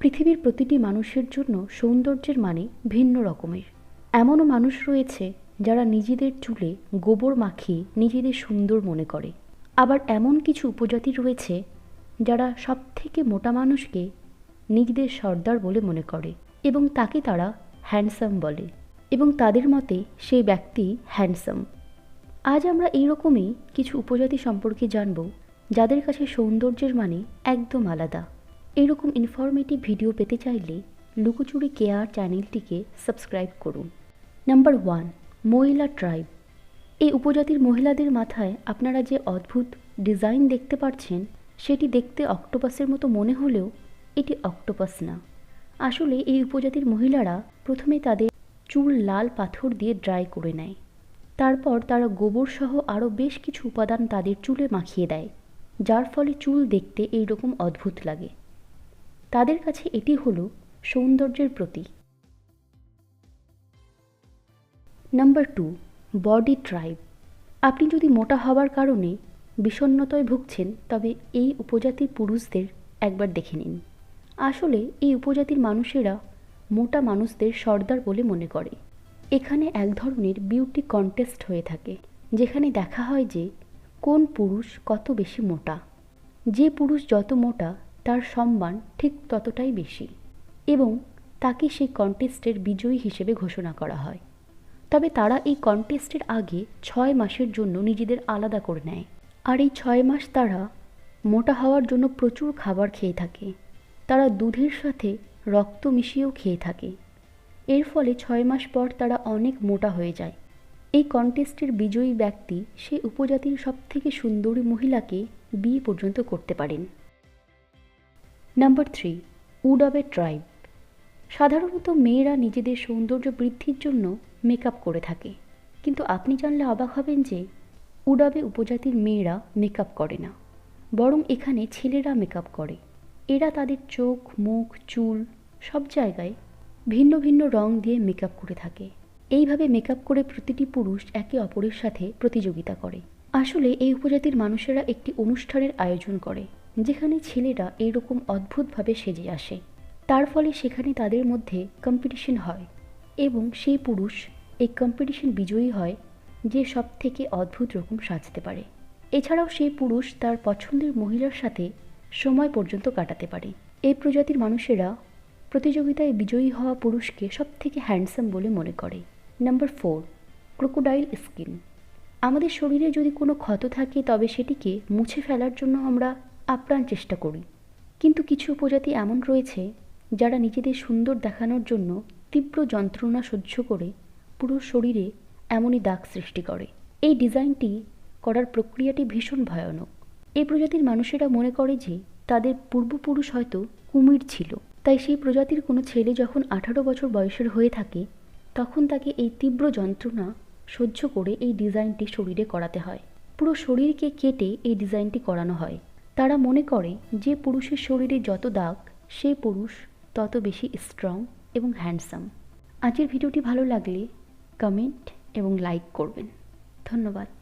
পৃথিবীর প্রতিটি মানুষের জন্য সৌন্দর্যের মানে ভিন্ন রকমের। এমনও মানুষ রয়েছে যারা নিজেদের চুলে গোবর মাখিয়ে নিজেদের সুন্দর মনে করে। আবার এমন কিছু উপজাতি রয়েছে যারা সবথেকে মোটা মানুষকে নিজেদের সর্দার বলে মনে করে এবং তাকে তারা হ্যান্ডসাম বলে এবং তাদের মতে সেই ব্যক্তি হ্যান্ডসাম। আজ আমরা এইরকমই কিছু উপজাতি সম্পর্কে জানব যাদের কাছে সৌন্দর্যের মানে একদম আলাদা। এরকম ইনফরমেটিভ ভিডিও পেতে চাইলে লুকোচুরি কেয়ার চ্যানেলটিকে সাবস্ক্রাইব করুন। নাম্বার ওয়ান মহিলা ট্রাইব এই উপজাতির মহিলাদের মাথায় আপনারা যে অদ্ভুত ডিজাইন দেখতে পাচ্ছেন, সেটি দেখতে অক্টোপাসের মতো মনে হলেও এটি অক্টোপাস না। আসলে এই উপজাতির মহিলারা প্রথমে তাদের চুল লাল পাথর দিয়ে ড্রাই করে নেয়। তারপর তারা গোবর সহ আরও বেশ কিছু উপাদান তাদের চুলে মাখিয়ে দেয়, যার ফলে চুল দেখতে এইরকম অদ্ভুত লাগে। তাদের কাছে এটি হলো সৌন্দর্যের প্রতীক। নাম্বার টু বডি ট্রাইব আপনি যদি মোটা হওয়ার কারণে বিষণ্ণতায় ভুগছেন, তবে এই উপজাতির পুরুষদের একবার দেখে নিন। আসলে এই উপজাতির মানুষেরা মোটা মানুষদের সর্দার বলে মনে করে। এখানে এক ধরনের বিউটি কন্টেস্ট হয়ে থাকে, যেখানে দেখা হয় যে কোন পুরুষ কত বেশি মোটা। যে পুরুষ যত মোটা তার সম্মান ঠিক ততটাই বেশি এবং তাকে সেই কন্টেস্টের বিজয়ী হিসেবে ঘোষণা করা হয়। তবে তারা এই কন্টেস্টের আগে ছয় মাসের জন্য নিজেদের আলাদা করে নেয়। আর এই ছয় মাস তারা মোটা হওয়ার জন্য প্রচুর খাবার খেয়ে থাকে। তারা দুধের সাথে রক্ত মিশিয়েও খেয়ে থাকে। এর ফলে ছয় মাস পর তারা অনেক মোটা হয়ে যায়। এই কন্টেস্টের বিজয়ী ব্যক্তি সেই উপজাতির সবথেকে সুন্দরী মহিলাকে বিয়ে পর্যন্ত করতে পারেন। নাম্বার থ্রি উডাবে ট্রাইব সাধারণত মেয়েরা নিজেদের সৌন্দর্য বৃদ্ধির জন্য মেকআপ করে থাকে। কিন্তু আপনি জানলে অবাক হবেন যে উডাবে উপজাতির মেয়েরা মেকআপ করে না। বরং এখানে ছেলেরা মেকআপ করে। এরা তাদের চোখ, মুখ, চুল সব জায়গায় ভিন্ন ভিন্ন রং দিয়ে মেকআপ করে থাকে। এইভাবে মেকআপ করে প্রতিটি পুরুষ একে অপরের সাথে প্রতিযোগিতা করে। আসলে এই উপজাতির মানুষেরা একটি অনুষ্ঠানের আয়োজন করে। যেখানে ছেলেরা এইরকম অদ্ভুতভাবে সেজে আসে। তার ফলে সেখানে তাদের মধ্যে কম্পিটিশন হয় এবং সেই পুরুষ এই কম্পিটিশন বিজয়ী হয় যে সব থেকে অদ্ভুত রকম সাজতে পারে। এছাড়াও সেই পুরুষ তার পছন্দের মহিলার সাথে সময় পর্যন্ত কাটাতে পারে। এই প্রজাতির মানুষেরা প্রতিযোগিতায় বিজয়ী হওয়া পুরুষকে সবথেকে হ্যান্ডসাম বলে মনে করে। নাম্বার ফোর ক্রোকোডাইল স্কিন আমাদের শরীরে যদি কোনো ক্ষত থাকে তবে সেটিকে মুছে ফেলার জন্য আমরা আপ্রাণ চেষ্টা করি। কিন্তু কিছু উপজাতি এমন রয়েছে, যারা নিজেদের সুন্দর দেখানোর জন্য তীব্র যন্ত্রণা সহ্য করে পুরো শরীরে এমনই দাগ সৃষ্টি করে। এই ডিজাইনটি করার প্রক্রিয়াটি ভীষণ ভয়ানক। এই প্রজাতির মানুষেরা মনে করে যে তাদের পূর্বপুরুষ হয়তো কুমির ছিল। তাই সেই প্রজাতির কোনো ছেলে যখন আঠারো বছর বয়সের হয়ে থাকে, তখন তাকে এই তীব্র যন্ত্রণা সহ্য করে এই ডিজাইনটি শরীরে করাতে হয়। পুরো শরীরকে কেটে এই ডিজাইনটি করানো হয়। তারা মনে করে যে পুরুষের শরীরে যত দাগ সেই পুরুষ তত বেশি স্ট্রং এবং হ্যান্ডসাম আজকের ভিডিওটি ভালো লাগলে কমেন্ট এবং লাইক করবেন। ধন্যবাদ।